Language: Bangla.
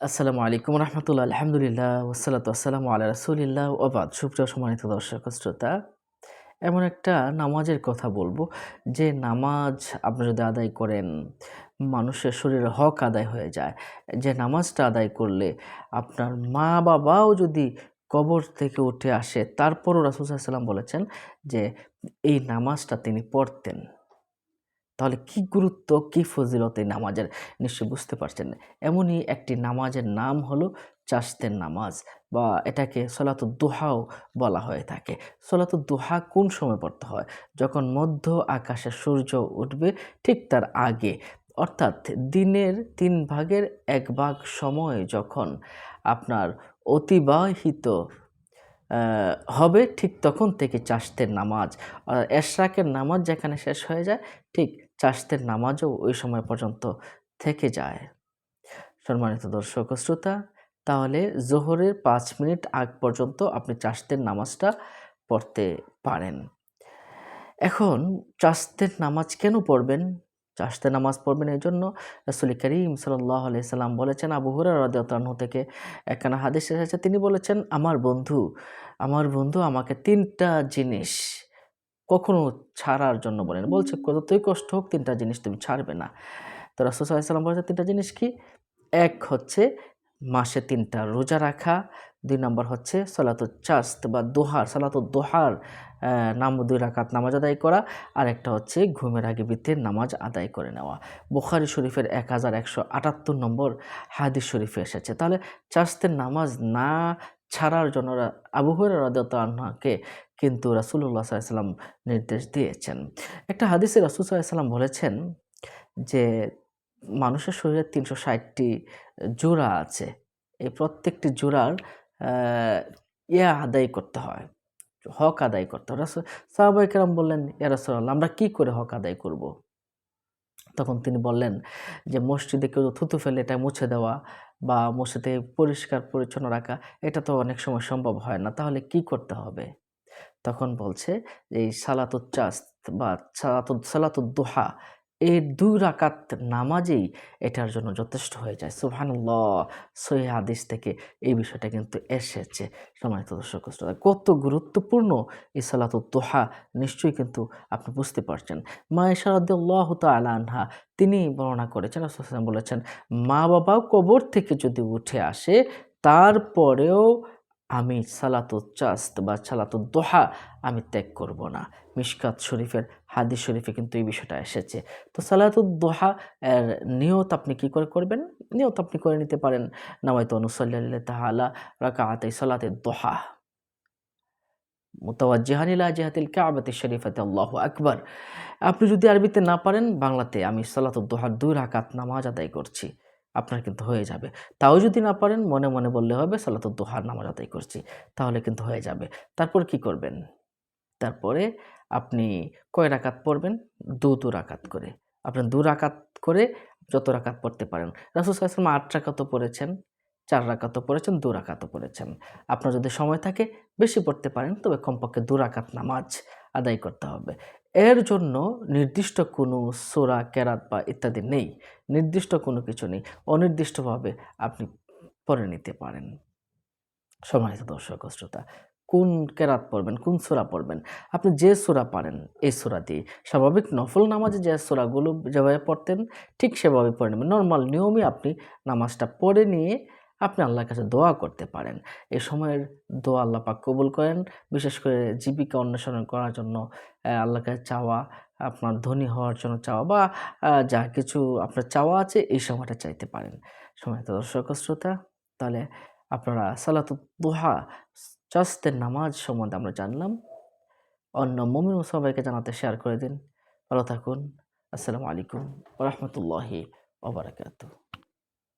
আসসালামু আলাইকুম রহমতুল্লাহ, আলহামদুলিল্লাহ ওসালাত আসসালামু আল্লাহ রসুলিল্লাহ ওবাদ সুপ্রিয় সম্মানিত দর্শক শ্রোতা, এমন একটা নামাজের কথা বলব, যে নামাজ আপনি যদি আদায় করেন, মানুষের শরীরে হক আদায় হয়ে যায়। যে নামাজটা আদায় করলে আপনার মা বাবাও যদি কবর থেকে উঠে আসে, তারপরও রাসুসাল্লাম বলেছেন যে, এই নামাজটা তিনি পড়তেন। তাহলে কি গুরুত্ব, কি ফজিলত এই নামাজের? নিশ্চয়ই বুঝতে পারছেন। এমনই একটি নামাজের নাম হলো চাস্তের নামাজ বা এটাকে সলাতুর দোহাও বলা হয়ে থাকে। সলাতুর দোহা কোন সময় পড়তে হয়? যখন মধ্য আকাশে সূর্য উঠবে ঠিক তার আগে। অর্থাৎ দিনের তিন ভাগের এক ভাগ সময় যখন আপনার অতিবাহিত হবে ঠিক তখন থেকে চাষতের নামাজ। এশরাকের নামাজ যেখানে শেষ হয়ে যায় ঠিক চাষতের নামাজও ওই সময় পর্যন্ত থেকে যায়। সম্মানিত দর্শক শ্রোতা, তাহলে জোহরের পাঁচ মিনিট আগ পর্যন্ত আপনি চাষদের নামাজটা পড়তে পারেন। এখন চাষদের নামাজ কেন পড়বেন? চাষতে নামাজ পড়বেন এই জন্য রসুল করিম সাল্লাম বলেছেন, আবু হুরা রাজু থেকে একখানা হাদিস এসেছে। তিনি বলেছেন, আমার বন্ধু আমার বন্ধু আমাকে তিনটা জিনিস কখনো ছাড়ার জন্য বলেন বলছে কতই কষ্ট হোক, তিনটা জিনিস তুমি ছাড়বে না। তো রসুসাল্লাম বলেছে, তিনটা জিনিস কি? এক হচ্ছে মাসে তিনটা রোজা রাখা, দুই নম্বর হচ্ছে সলাতুল চাস্ত বা দোহার, সালাতুল দোহার নাম, দুই রাকাত নামাজ আদায় করা, আর একটা হচ্ছে ঘুমের আগে বৃত্তের নামাজ আদায় করে নেওয়া। বুখারি শরীফের এক হাজার একশো আটাত্তর নম্বর হাদিস শরীফে এসেছে। তাহলে চাস্তের নামাজ না ছাড়ার জন্য আবু হরাকে কিন্তু রাসুল্লাহ সাল্লাম নির্দেশ দিয়েছেন। একটা হাদিসে রাসুল সাল্লাম বলেছেন যে, মানুষের শরীরে তিনশো ষাটটি জোড়া আছে। এই প্রত্যেকটি জোড়ার ইয়া আদায় করতে হয়, হক আদায় করতে হয়। সাহাবাই কেরাম বললেন, ইয়া রাসুল্লাহ আমরা কী করে হক আদায় করব। তখন তিনি বললেন যে, মসজিদে কেউ থুতু ফেলে এটা মুছে দেওয়া বা মসজিদে পরিষ্কার পরিচ্ছন্ন রাখা, এটা তো অনেক সময় সম্ভব হয় না। তাহলে কি করতে হবে? তখন বলছে এই সালাতুচ্চাস্ত বা সালাতুদ সালাতুদ্দোহা এই দুই রাকাত নামাজেই এটার জন্য যথেষ্ট হয়ে যায়। সুবহানুল্লাহ, সহি হাদিস থেকে এই বিষয়টা কিন্তু এসেছে সম্মানিত দর্শক কত গুরুত্বপূর্ণ এই সালাতুদ্দোহা নিশ্চয়ই কিন্তু আপনি বুঝতে পারছেন। মা ইশারদ্দাহ আনহা তিনি বর্ণনা করেছেন বলেছেন মা বাবাও কবর থেকে যদি উঠে আসে, তারপরেও আমি সালাতুচ্চাস্ত বা সালাতুদ্দোহা আমি ত্যাগ করব না। মিশকাত শরীফের হাদিস শরীফে কিন্তু এই বিষয়টা এসেছে। তো সালাতুদ্দোহা এর নিয়ত আপনি কি করে করবেন? নিয়ত আপনি করে নিতে পারেন। নামাইতো অনুসল্লাহ তাহলা রাকা আতাই সালাতে দোহা। মুতাওয়াজ্জিহানিলা জেহাতিল কাবাতি শরীফাতে, আল্লাহ আকবর। আপনি যদি আরবিতে না পারেন, বাংলাতে আমি সালাতুদ্দোহার দুই রাকাত নামাজ আদায় করছি। আপনার কিন্তু হয়ে যাবে। তাও যদি না পারেন, মনে মনে বললে হবে সালাতুল দোহার নামাজ আদায় করছি, তাহলে কিন্তু হয়ে যাবে। তারপর কি করবেন? তারপরে আপনি কয় রাকাত পড়বেন? দু দু রাকাত করে। আপনি দু রাকাত করে যত রাকাত পড়তে পারেন। রাসুল সাল্লাম আট রাকাতও পড়েছেন, চার রাকাতও পড়েছেন, দু রাকাতও পড়েছেন। আপনার যদি সময় থাকে, বেশি পড়তে পারেন, তবে কমপক্ষে দু রাকাত নামাজ আদায় করতে হবে। এর জন্য নির্দিষ্ট কোনো সোরা, কেরাত বা ইত্যাদি নেই। নির্দিষ্ট কোনো কিছু নেই। অনির্দিষ্টভাবে আপনি পড়ে নিতে পারেন। সম্মানিত দর্শক শ্রোতা, কোন কেরাত পড়বেন, কোন সোরা পড়বেন? আপনি যে সোরা পারেন, এই সোরা দিয়ে স্বাভাবিক নফল নামাজে যে সোরাগুলো যেভাবে পড়তেন, ঠিক সেভাবে পড়ে নেবেন। নর্মাল নিয়মে আপনি নামাজটা পড়ে নিয়ে আপনি আল্লাহর কাছে দোয়া করতে পারেন। এই সময়ের দোয়া আল্লাহ পাক কবুল করেন। বিশেষ করে জীবিকা অন্বেষণ করার জন্য আল্লাহর কাছে চাওয়া, আপনার ধনী হওয়ার জন্য চাওয়া বা যা কিছু আপনার চাওয়া আছে এই সময়টা চাইতে পারেন। সময় তো দর্শক শ্রোতা, তাহলে আপনারা সালাত দোহা, চাস্তের নামাজ সম্বন্ধে আমরা জানলাম। অন্য মমিন সবাইকে জানাতে শেয়ার করে দিন। ভালো থাকুন। আসসালামু আলাইকুম রহমতুল্লাহি ওবরাকাতু